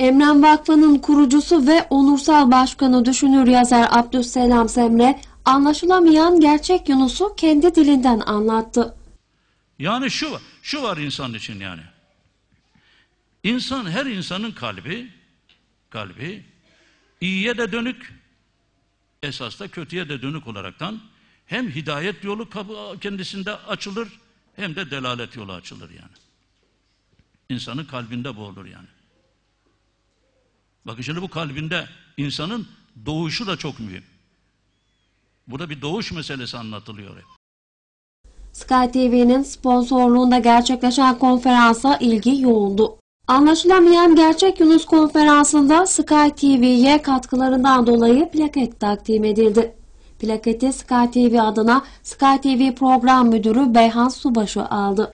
Emren Vakfı'nın kurucusu ve onursal başkanı düşünür yazar Abdüsselam Semre, anlaşılamayan gerçek Yunus'u kendi dilinden anlattı. Yani şu şu var insan için yani. İnsan, her insanın kalbi, kalbi iyiye de dönük, esas da kötüye de dönük olaraktan hem hidayet yolu kendisinde açılır hem de delalet yolu açılır yani. İnsanın kalbinde bu olur yani. Bakın şimdi bu kalbinde insanın doğuşu da çok mühim. Burada bir doğuş meselesi anlatılıyor hep. Sky TV'nin sponsorluğunda gerçekleşen konferansa ilgi yoğundu. Anlaşılamayan Gerçek Yunus konferansında Sky TV'ye katkılarından dolayı plaket takdim edildi. Plaketi Sky TV adına Sky TV program müdürü Beyhan Subaşı aldı.